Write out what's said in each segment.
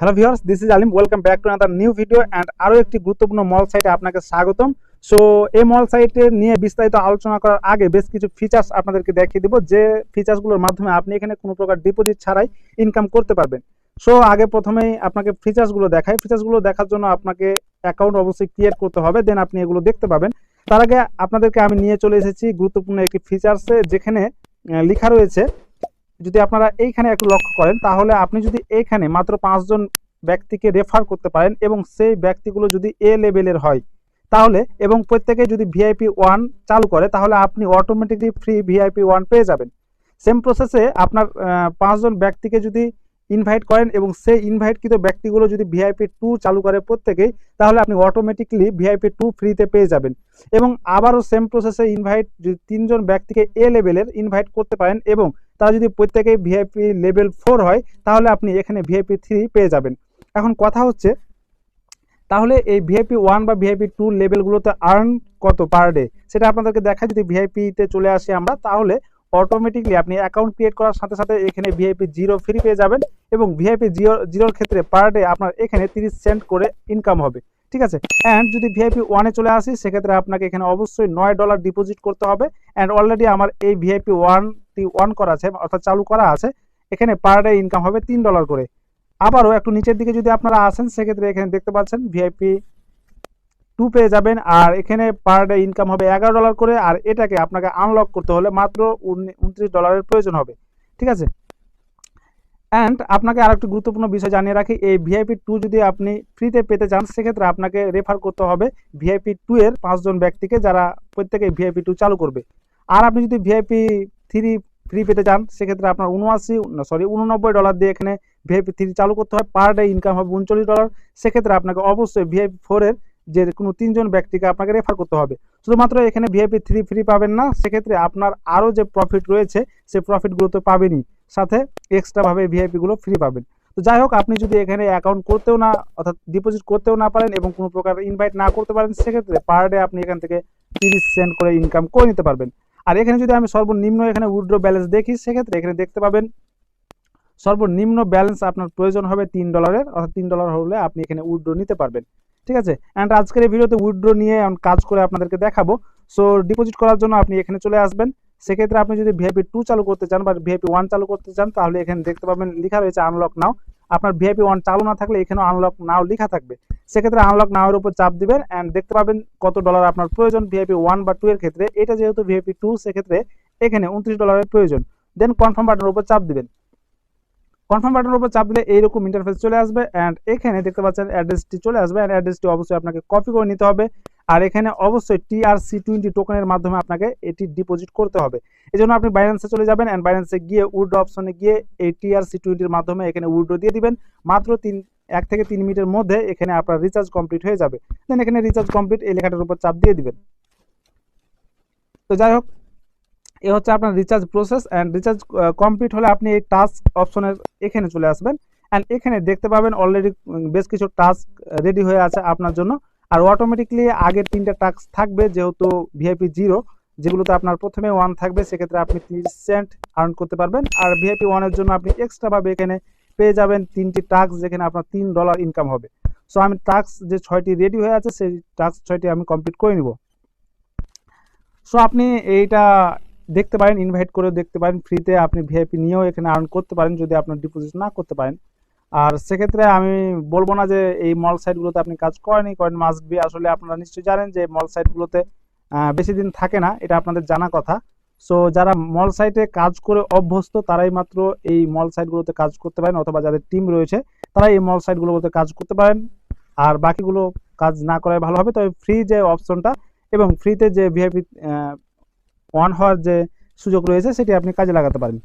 Hello viewers this is Alim welcome back to another new video and আরও একটি গুরুত্বপূর্ণ মল সাইটে আপনাকে স্বাগতম। সো এই মল সাইটে নিয়ে বিস্তারিত আলোচনা করার আগে বেশ কিছু ফিচার্স আপনাদেরকে দেখিয়ে দিব, যে ফিচার্সগুলোর মাধ্যমে আপনি এখানে কোনো প্রকার ডিপোজিট ছাড়াই ইনকাম করতে পারবেন। সো আগে প্রথমেই আপনাকে ফিচার্সগুলো দেখাই। ফিচার্সগুলো দেখার জন্য আপনাকে অ্যাকাউন্ট অবশ্যই ক্রিয়েট করতে হবে দেন আপনি এগুলো দেখতে পাবেন। তার আগে আপনাদেরকে আমি নিয়ে চলে এসেছি গুরুত্বপূর্ণ একটি ফিচার্সে যেখানে লেখা রয়েছে যদি আপনারা এইখানে একটু লক্ষ্য করেন, তাহলে আপনি যদি এইখানে মাত্র পাঁচজন ব্যক্তিকে রেফার করতে পারেন এবং সেই ব্যক্তিগুলো যদি এ লেভেলের হয়, তাহলে এবং প্রত্যেকে যদি ভিআইপি ওয়ান চালু করে, তাহলে আপনি অটোমেটিকলি ফ্রি ভিআইপি ওয়ান পেয়ে যাবেন। সেম প্রসেসে আপনার পাঁচজন ব্যক্তিকে যদি ইনভাইট করেন এবং সেই ইনভাইটকৃত ব্যক্তিগুলো যদি ভিআইপি টু চালু করে প্রত্যেকেই, তাহলে আপনি অটোমেটিকলি ভিআইপি টু ফ্রিতে পেয়ে যাবেন। এবং আবারও সেম প্রসেসে ইনভাইট যদি তিনজন ব্যক্তিকে এ লেভেলের ইনভাইট করতে পারেন এবং তারা যদি প্রত্যেকেই ভিআইপি লেভেল ফোর হয়, তাহলে আপনি এখানে ভিআইপি থ্রি পেয়ে যাবেন। এখন কথা হচ্ছে, তাহলে এই ভিআইপি ওয়ান বা ভিআইপি টু লেভেলগুলোতে আর্ন কত পার ডে সেটা আপনাদেরকে দেখা যদি ভিআইপিতে চলে আসি আমরা, তাহলে অটোমেটিকলি আপনি অ্যাকাউন্ট ক্রিয়েট করার সাথে সাথে এখানে ভিআইপি জিরো ফ্রি পেয়ে যাবেন এবং ভিআইপি জিরো জিরোর ক্ষেত্রে পার ডে আপনার এখানে তিরিশ সেন্ট করে ইনকাম হবে। ঠিক আছে? অ্যান্ড যদি ভিআইপি ওয়ানে চলে আসি, সেক্ষেত্রে আপনাকে এখানে অবশ্যই নয় ডলার ডিপোজিট করতে হবে। অ্যান্ড অলরেডি আমার এই ভিআইপি ওয়ানটি অন করা আছে, অর্থাৎ চালু করা আছে, এখানে পার ডে ইনকাম হবে তিন ডলার করে। আবারও একটু নিচের দিকে যদি আপনারা আসেন, সেক্ষেত্রে এখানে দেখতে পাচ্ছেন ভিআইপি টু পেয়ে যাবেন, আর এখানে পার ডে ইনকাম হবে এগারো ডলার করে, আর এটাকে আপনাকে আনলক করতে হলে মাত্র উনত্রিশ ডলারের প্রয়োজন হবে। ঠিক আছে? অ্যান্ড আপনাকে আরেকটি গুরুত্বপূর্ণ বিষয় জানিয়ে রাখি, এই ভিআইপি টু যদি আপনি ফ্রিতে পেতে চান, সেক্ষেত্রে আপনাকে রেফার করতে হবে ভিআইপি টু এর পাঁচজন ব্যক্তিকে যারা প্রত্যেকে ভিআইপি টু চালু করবে। আর আপনি যদি ভিআইপি থ্রি ফ্রি পেতে চান, সেক্ষেত্রে আপনার উনআশি সরি উননব্বই ডলার দিয়ে এখানে ভিআইপি থ্রি চালু করতে হয় পার ডে ইনকাম হবে উনচল্লিশ ডলার সেক্ষেত্রে আপনাকে অবশ্যই ভিআইপি ফোরের যে কোনো তিনজন ব্যক্তিকে আপনাকে রেফার করতে হবে। শুধুমাত্র এখানে ভিআইপি থ্রি ফ্রি পাবেন না, সেক্ষেত্রে আপনার আরও যে প্রফিট রয়েছে, সেই প্রফিটগুলো তো পাবেনই। সাথে এক্সট্রাভাবে ভিআইপিগুলো ফ্রি পাবেন। তো যাই হোক, আপনি যদি এখানে অ্যাকাউন্ট করতেও না, অর্থাৎ ডিপোজিট করতেও না পারেন এবং কোনো প্রকার ইনভাইট না করতে পারেন, সেক্ষেত্রে পার ডে আপনি এখান থেকে তিরিশ সেন্ট করে ইনকাম করে নিতে পারবেন। আর এখানে যদি আমি সর্বনিম্ন এখানে উইড্রো ব্যালেন্স দেখি, সেক্ষেত্রে এখানে দেখতে পাবেন সর্বনিম্ন ব্যালেন্স আপনার প্রয়োজন হবে তিন ডলারের, অর্থাৎ তিন ডলার হলে আপনি এখানে উইড্রো নিতে পারবেন। ঠিক আছে? অ্যান্ড আজকের এই ভিডিওতে উইড্রো নিয়ে কাজ করে আপনাদেরকে দেখাবো। সো ডিপোজিট করার জন্য আপনি এখানে চলে আসবেন। সেক্ষেত্রে আপনি যদি ভিআইপি টু চালু করতে চান বা ভিআইপি ওয়ান চালু করতে চান, তাহলে এখানে দেখতে পাবেন লেখা রয়েছে আনলক নাও আপনার ভিআইপি ওয়ান চালু না থাকলে এখানেও আনলক নাও লেখা থাকবে। সেক্ষেত্রে আনলক নাওয়ের উপর চাপ দিবেন অ্যান্ড দেখতে পাবেন কত ডলার আপনার প্রয়োজন ভিআইপি ওয়ান বা টু এর ক্ষেত্রে। এটা যেহেতু ভিআইপি টু সেক্ষেত্রে এখানে উনত্রিশ ডলারের প্রয়োজন। দেন কনফার্ম বাটনের উপর চাপ দিবেন। কনফার্ম বাটনের উপর চাপ দিলে এইরকম ইন্টারফেস চলে আসবে অ্যান্ড এখানে দেখতে পাচ্ছেন অ্যাড্রেসটি চলে আসবে অ্যান্ড অ্যাড্রেসটি অবশ্যই আপনাকে কপি করে নিতে হবে। আর এখানে অবশ্যই টিআরসি টোয়েন্টি টোকেনের মাধ্যমে আপনাকে এটি ডিপোজিট করতে হবে। এই জন্য আপনি বাইন্যান্সে চলে যাবেন অ্যান্ড বাইন্যান্সে গিয়ে উইড্রো অপশনে গিয়ে এই টিআরসি টোয়েন্টির মাধ্যমে এখানে উইড্রো দিয়ে দিবেন। মাত্র তিন, এক থেকে তিন মিনিটের মধ্যে এখানে আপনার রিচার্জ কমপ্লিট হয়ে যাবে। দেন এখানে রিচার্জ কমপ্লিট এই লেখাটার উপর চাপ দিয়ে দিবেন। তো যাই হোক, এ হচ্ছে আপনার recharge process and recharge complete হলে আপনি এই টাস্ক অপশনের এখানে চলে আসবেন। অ্যান্ড এখানে দেখতে পাবেন অলরেডি বেশ কিছু টাস্ক রেডি হয়ে আছে আপনার জন্য। আর অটোমেটিকলি আগের তিনটা টাস্ক থাকবে যেহেতু ভিআইপি জিরো যেগুলোতে আপনার প্রথমে ওয়ান থাকবে, সেক্ষেত্রে আপনি তিরিশ সেন্ট আর্ন করতে পারবেন। আর ভিআইপি ওয়ানের জন্য আপনি এক্সট্রাভাবে এখানে পেয়ে যাবেন তিনটি টাস্ক যেখানে আপনার তিন ডলার ইনকাম হবে। সো আমি টাস্ক যে ছয়টি রেডি হয়ে আছে, সেই টাস্ক ছয়টি আমি কমপ্লিট করে নিব। সো আপনি এইটা দেখতে পারেন ইনভাইট করে দেখতে পারেন ফ্রিতে আপনি ভিআইপি নিয়েও এখানে আর্ন করতে পারেন, যদি আপনার ডিপোজিট না করতে পারেন। আর সেক্ষেত্রে আমি বলব না যে এই মল সাইটগুলোতে আপনি কাজ করেনি করেন মাস্ট বি আসলে আপনারা নিশ্চয়ই জানেন যে মল সাইটগুলোতে বেশি দিন থাকে না, এটা আপনাদের জানা কথা। সো যারা মল সাইটে কাজ করে অভ্যস্ত, তারাই মাত্র এই মল সাইটগুলোতে কাজ করতে পারেন, অথবা যাদের টিম রয়েছে তারা এই মল সাইটগুলোতে কাজ করতে পারেন। আর বাকিগুলো কাজ না করাই ভালো হবে, তবে ফ্রি যে অপশনটা এবং ফ্রিতে যে ভিআইপি অন হওয়ার যে সুযোগ রয়েছে, সেটি আপনি কাজে লাগাতে পারেন।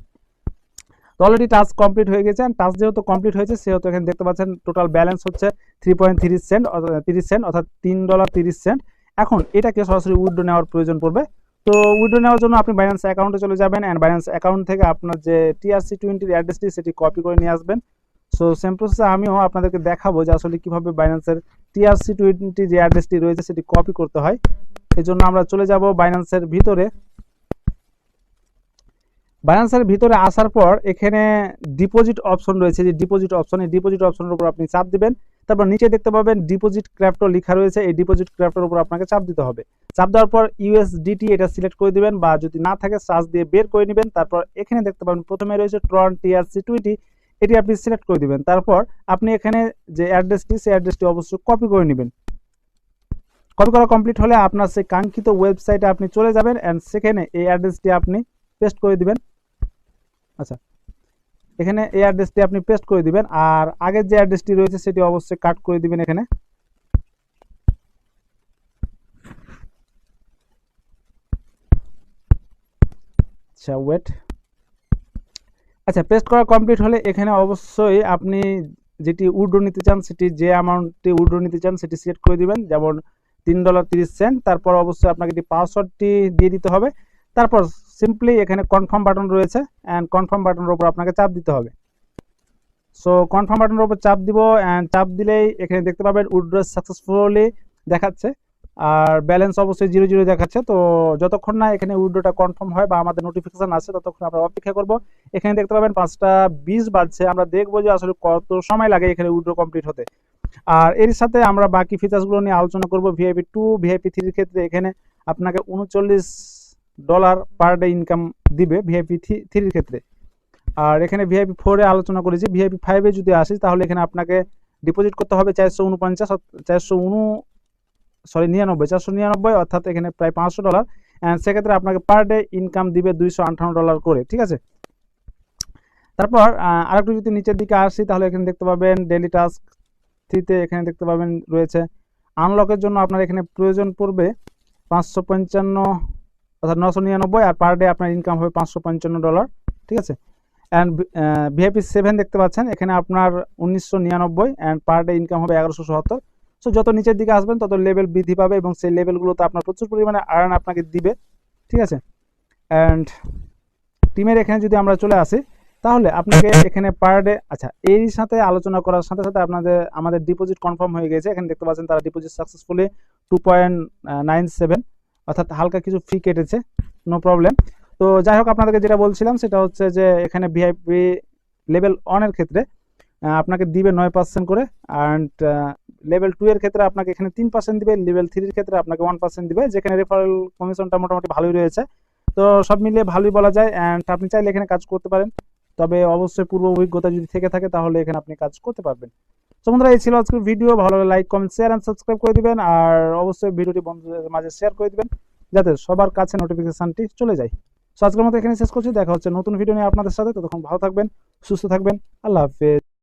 তো অলরেডি টাস্ক কমপ্লিট হয়ে গেছে টাস্ক যেহেতু কমপ্লিট হয়েছে, সেহেতু এখানে দেখতে পাচ্ছেন টোটাল ব্যালেন্স হচ্ছে থ্রি পয়েন্ট তিরিশ সেন্ট তিরিশ সেন্ট অর্থাৎ তিন ডলার তিরিশ সেন্ট এখন এটাকে সরাসরি উইড্রো নেওয়ার প্রয়োজন পড়বে। তো উইড্রো নেওয়ার জন্য আপনি বাইন্যান্স অ্যাকাউন্টে চলে যাবেন অ্যান্ড বাইন্যান্স অ্যাকাউন্ট থেকে আপনার যে টিআরসি টোয়েন্টির অ্যাড্রেসটি সেটি কপি করে নিয়ে আসবেন। সো সেম প্রসেসে আমিও আপনাদেরকে দেখাবো যে আসলে কীভাবে বাইন্যান্সের টিআরসি টোয়েন্টি যে অ্যাড্রেসটি রয়েছে, সেটি কপি করতে হয়। এই জন্য আমরা চলে যাব বাইন্যান্সের ভিতরে। বাইন্যান্সের ভিতরে আসার পর এখানে ডিপোজিট অপশন রয়েছে। যে ডিপোজিট অপশন এই ডিপোজিট অপশনের উপর আপনি চাপ দিবেন। তারপর নিচে দেখতে পাবেন ডিপোজিট ক্র্যাপ্টো লেখা রয়েছে। এই ডিপোজিট ক্র্যাপ্টোর উপর আপনাকে চাপ দিতে হবে। চাপ দেওয়ার পর ইউএসডিটি এটা সিলেক্ট করে দিবেন বা যদি না থাকে সার্চ দিয়ে বের করে নেবেন। তারপর এখানে দেখতে পাবেন প্রথমে রয়েছে ট্রন টিআরসি টোয়েন্টি এটি আপনি সিলেক্ট করে দিবেন। তারপর আপনি এখানে যে অ্যাড্রেসটি সেই অ্যাড্রেসটি অবশ্যই কপি করে নেবেন। কপি করা কমপ্লিট হলে আপনার সেই কাঙ্ক্ষিত ওয়েবসাইটে আপনি চলে যাবেন অ্যান্ড সেখানে এই অ্যাড্রেসটি আপনি পেস্ট করে দিবেন। আচ্ছা। এখানে এই অ্যাড্রেসটি আপনি পেস্ট করে দিবেন, আর আগের যে অ্যাড্রেসটি রয়েছে সেটি অবশ্যই কাট করে দিবেন এখানে। আচ্ছা ওয়েট আচ্ছা পেস্ট করা কমপ্লিট হলে এখানে অবশ্যই আপনি যেটি উড্রো নিতে চান, সেটি যে অ্যামাউন্টটি উড্রো নিতে চান, সেটি সিলেক্ট করে দিবেন। যেমন তিন ডলার তিরিশ সেন্ট তারপর অবশ্যই আপনাকে পাসওয়ার্ডটি দিয়ে দিতে হবে। তারপর সিম্পলি এখানে কনফার্ম বাটন রয়েছে অ্যান্ড কনফার্ম বাটনের উপর আপনাকে চাপ দিতে হবে। সো কনফার্ম বাটনের উপর চাপ দিব অ্যান্ড চাপ দিলেই এখানে দেখতে পাবেন উইড্রো সাকসেসফুলি দেখাচ্ছে। আর ব্যালেন্স অবশ্যই জিরো জিরো দেখাচ্ছে। তো, যতক্ষণ না এখানে উইড্রোটা কনফার্ম হয় বা আমাদের নোটিফিকেশান আসে, ততক্ষণ আমরা অপেক্ষা করব। এখানে দেখতে পাবেন পাঁচটা বিশ বাজছে আমরা দেখব যে আসলে কত সময় লাগে এখানে উইড্রো কমপ্লিট হতে। আর এর সাথে আমরা বাকি ফিচার্সগুলো নিয়ে আলোচনা করব। ভিআইপি টু ভিআইপি থ্রির ক্ষেত্রে এখানে আপনাকে উনচল্লিশ ডলার পার ডে ইনকাম দিবে ভিআইপি থ্রির ক্ষেত্রে। আর এখানে ভিআইপি ফোরে আলোচনা করেছি। ভিআইপি ফাইভে যদি আসি তাহলে এখানে আপনাকে ডিপোজিট করতে হবে চারশো উনপঞ্চাশ চারশো উনু সরি নিরানব্বই, চারশো নিরানব্বই, অর্থাৎ এখানে প্রায় পাঁচশো ডলার অ্যান্ড সেক্ষেত্রে আপনাকে পার ডে ইনকাম দিবে দুইশো আঠান্ন ডলার করে, ঠিক আছে? তারপর আরেকটু যদি নিচের দিকে আসি, তাহলে এখানে দেখতে পাবেন ডেলি টাস্ক থ্রিতে এখানে দেখতে পাবেন রয়েছে। আনলকের জন্য আপনার এখানে প্রয়োজন পড়বে পাঁচশো পঞ্চান্ন অর্থাৎ নশো নিরানব্বই আর পার ডে আপনার ইনকাম হবে পাঁচশো পঞ্চান্ন ডলার ঠিক আছে? অ্যান্ড ভিআইপি সেভেন দেখতে পাচ্ছেন, এখানে আপনার উনিশশো নিরানব্বই অ্যান্ড পার ডে ইনকাম হবে এগারোশো সত্তর। সো যত নিচের দিকে আসবেন, তত লেভেল বৃদ্ধি পাবে এবং সেই লেভেলগুলোতে আপনার প্রচুর পরিমাণে আর্ন আপনাকে দিবে, ঠিক আছে? অ্যান্ড টিমের এখানে যদি আমরা চলে আসি, তাহলে আপনাকে এখানে পার ডে আচ্ছা এর সাথে আলোচনা করার সাথে সাথে আপনাদের, আমাদের ডিপোজিট কনফার্ম হয়ে গেছে। এখানে দেখতে পাচ্ছেন তারা deposit successfully two point nine seven অর্থাৎ হালকা কিছু ফি কেটেছে নো প্রবলেম তো যাই হোক, আপনাদেরকে যেটা বলছিলাম সেটা হচ্ছে যে এখানে ভিআইপি লেভেল ওয়ানের ক্ষেত্রে আপনাকে দিবে নয় পার্সেন্ট করে অ্যান্ড লেভেল টু এর ক্ষেত্রে আপনাকে এখানে তিন পার্সেন্ট দিবে লেভেল থ্রির ক্ষেত্রে আপনাকে ওয়ান পার্সেন্ট দিবে, যেখানে রেফারেল কমিশনটা মোটামুটি ভালোই রয়েছে। তো সব মিলিয়ে ভালোই বলা যায় অ্যান্ড আপনি চাইলে এখানে কাজ করতে পারেন। তবে অবশ্যই পূর্ব অভিজ্ঞতা যদি থেকে থাকে, তাহলে এখানে আপনি কাজ করতে পারবেন। তো বন্ধুরা, এই ছিল আজকের ভিডিও ভালো like comment share and subscribe করে দিবেন। আর অবশ্যই ভিডিওটি বন্ধুদের মাঝে শেয়ার করে দিবেন, যাতে সবার কাছে নোটিফিকেশনটি চলে যায়। সো আজকের মতো এখানে শেষ করছি। দেখা হচ্ছে নতুন ভিডিও নিয়ে আপনাদের সাথে। ততক্ষণ ভালো থাকবেন, সুস্থ থাকবেন। আল্লাহ হাফেজ।